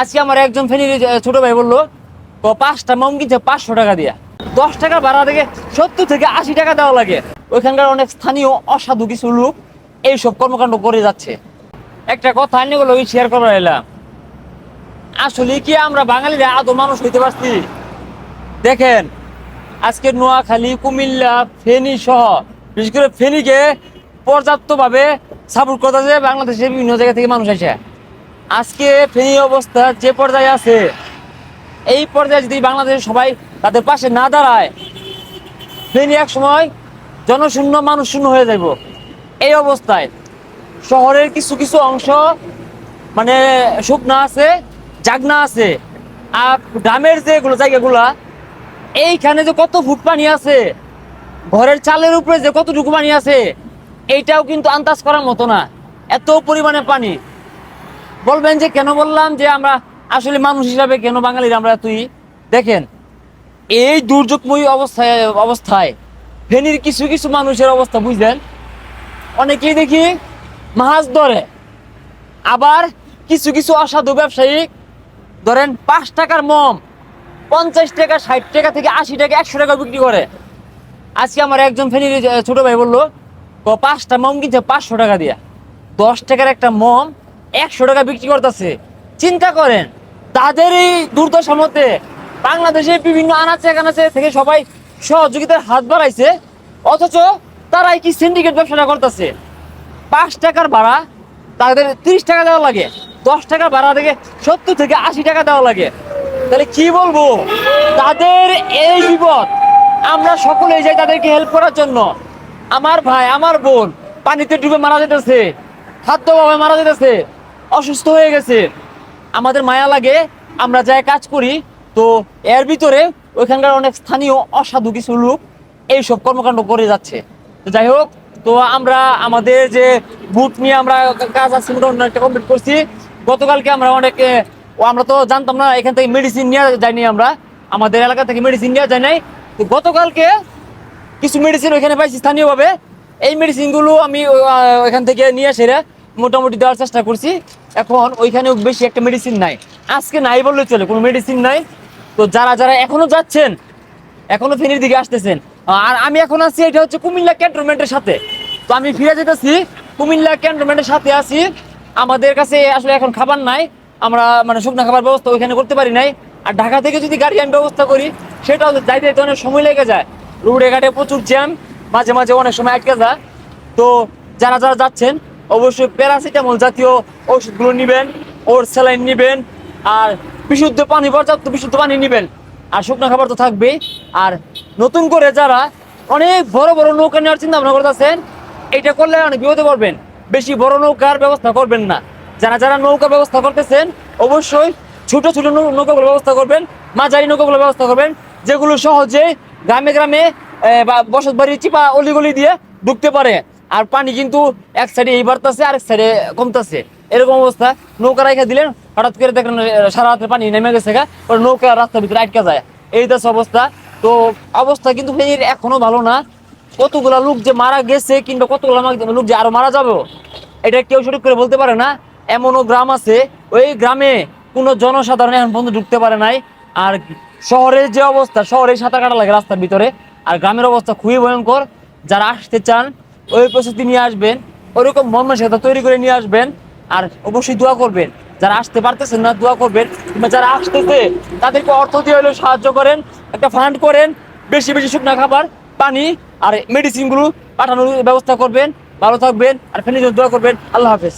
আজকে আমার একজন ফেনীর ছোট ভাই বলল পাঁচটা মম কিনছে পাঁচশো টাকা দিয়া, দশ টাকা ভাড়া থেকে সত্তর থেকে আশি টাকা দেওয়া লাগে। ওইখানকার অনেক স্থানীয় অসাধু কিছু লোক এইসব কর্মকাণ্ড করে যাচ্ছে। একটা কথা আনি বলে ওই শেয়ার করা এলাম আসলে কি আমরা বাঙালিরা আদৌ মানুষ হইতে পারছি? দেখেন, আজকে নোয়াখালী, কুমিল্লা, ফেনী সহ, বিশেষ করে ফেনীকে পর্যাপ্তভাবে সাপোর্ট করতেছে বাংলাদেশের বিভিন্ন জায়গা থেকে মানুষ আসে। আজকে ফেনী অবস্থা যে পর্যায়ে আছে, এই পর্যায়ে যদি বাংলাদেশের সবাই তাদের পাশে না দাঁড়ায়, ফেনী এক সময় জনশূন্য মানুষ শূন্য হয়ে যাব এই অবস্থায় শহরের কিছু কিছু অংশ মানে শুকনা আছে, জাগনা আছে, আর গ্রামের যেগুলো জায়গাগুলা, এইখানে যে কত ফুট পানি আছে, ঘরের চালের উপরে যে কতটুকু পানি আছে, এইটাও কিন্তু আন্দাজ করার মতো না। এত পরিমাণে পানি। বলবেন যে কেন বললাম যে আমরা আসলে মানুষ হিসাবে কেন বাঙালিরা আমরা তুই? দেখেন, এই দুর্যোগময়ী অবস্থায় অবস্থায় ফেনীর কিছু কিছু মানুষের অবস্থা বুঝলেন? অনেকেই দেখি মাছ ধরে, আবার কিছু কিছু অসাধু ব্যবসায়ী, ধরেন পাঁচ টাকার মম, পঞ্চাশ টাকা, ষাট টাকা থেকে আশি টাকা, একশো টাকা বিক্রি করে। আজকে আমার একজন ফেনীর ছোট ভাই বলল পাঁচটা মম কিনছে পাঁচশো টাকা দিয়া। দশ টাকার একটা মম একশো টাকা বিক্রি করতেছে। চিন্তা করেন তাদের এই দুর্দশার মধ্যে বাংলাদেশের বিভিন্ন আনাচে কানাচে থেকে সবাই সহযোগিতার হাত বাড়াইছে, অথচ তারাই কি সিন্ডিকেট ব্যবসাটা করতেছে? পাঁচ টাকার ভাড়া তাদের তিরিশ টাকা দেওয়া লাগে, দশ টাকার ভাড়া থেকে সত্তর থেকে আশি টাকা দেওয়া লাগে। তাহলে কি বলব? তাদের এই বিপদ, আমরা সকলে যাই তাদেরকে হেল্প করার জন্য। আমার ভাই, আমার বোন, পানিতে ডুবে মারা যেতেছে, খাদ্যভাবে মারা যেতেছে অসুস্থ হয়ে গেছে। আমাদের মায়া লাগে, আমরা যাই কাজ করি। তো এর ভিতরে ওইখানকার অনেক স্থানীয় অসাধু কিছু লোক এইসব কর্মকাণ্ড করে যাচ্ছে। তো যাই হোক, তো আমরা আমাদের যে বুট নিয়ে আমরা কাজ আছে কমপ্লিট করছি। গতকালকে আমরা অনেক আমরা তো জানতাম না, এখান থেকে মেডিসিন নিয়ে যাইনি আমরা। আমাদের এলাকা থেকে মেডিসিন নিয়ে যায় নাই। তো গতকালকে কিছু মেডিসিন ওইখানে পাইছি স্থানীয়ভাবে। এই মেডিসিনগুলো আমি এখান থেকে নিয়ে এসে মোটামুটি দেওয়ার চেষ্টা করছি। এখন ওইখানে বেশি একটা মেডিসিন নাই। আজকে নাই বললে চলে, কোনো মেডিসিন নাই। তো যারা যারা এখনও যাচ্ছেন, এখনও ফেনীর দিকে আসতেছেন, আর আমি এখন আছি, এটা হচ্ছে কুমিল্লা ক্যান্টনমেন্টের সাথে। তো আমি ফিরে যেতেছি, কুমিল্লা ক্যান্টনমেন্টের সাথে আছি। আমাদের কাছে আসলে এখন খাবার নাই, আমরা মানে শুকনা খাবার ব্যবস্থা ওইখানে করতে পারি নাই। আর ঢাকা থেকে যদি গাড়ি আমি ব্যবস্থা করি, সেটাও যাইতে যাইতে অনেক সময় লেগে যায়। রোডে ঘাটে প্রচুর জ্যাম, মাঝে মাঝে অনেক সময় আটকে যায়। তো যারা যারা যাচ্ছেন অবশ্যই প্যারাসিটামল জাতীয় ওষুধগুলো নেবেন, ওর স্যালাইন নেবেন, আর বিশুদ্ধ পানি, পর্যাপ্ত বিশুদ্ধ পানি নেবেন। আর শুকনো খাবার তো থাকবেই। আর নতুন করে যারা অনেক বড় বড় নৌকা নেওয়ার চিন্তা ভাবনা করতেছেন এটা করলে অনেক বিপদে পড়বেন। বেশি বড় নৌকার ব্যবস্থা করবেন না। যারা যারা নৌকা ব্যবস্থা করতেছেন, অবশ্যই ছোট ছোট নৌকাগুলো ব্যবস্থা করবেন, মাঝারি নৌকাগুলো ব্যবস্থা করবেন, যেগুলো সহজে গ্রামে গ্রামে বা বসত বাড়ি চিপা, অলিগলি দিয়ে ঢুকতে পারে। আর পানি কিন্তু এক সাইডে এই বাড়তেছে আরেক সাইডে কমতেছে। এরকম অবস্থা। নৌকা রাখা দিলেন হঠাৎ করে দেখেন এ, সারা রাতের পানি নেমে গেছে গা নৌকা রাস্তার ভিতরে আটকে যায়। এই দেশ অবস্থা। তো অবস্থা কিন্তু এখনও ভালো না। কতগুলা লোক যে মারা গেছে কিংবা কতগুলা লোক যে আরও মারা যাবে এটা কেউ সঠিক করে বলতে পারে না। এমনও গ্রাম আছে ওই গ্রামে কোনো জনসাধারণ এখন পর্যন্ত ঢুকতে পারে নাই। আর শহরের যে অবস্থা শহরে সাঁতার কাটা লাগে রাস্তার ভিতরে। আর গ্রামের অবস্থা খুবই ভয়ঙ্কর। যারা আসতে চান ওই প্রস্তুতি নিয়ে আসবেন, ওরকম মন মানসিকতা তৈরি করে নিয়ে আসবেন আর অবশ্যই দোয়া করবেন। যারা আসতে পারতেছেন না, দোয়া করবেন। কিংবা যারা আসতেছে, তাদেরকে অর্থ দিয়ে হলেও সাহায্য করেন, একটা ফান্ড করেন, বেশি বেশি শুকনা খাবার, পানি আর মেডিসিনগুলো পাঠানোর ব্যবস্থা করবেন। ভালো থাকবেন আর ফেনী দোয়া করবেন। আল্লাহ হাফেজ।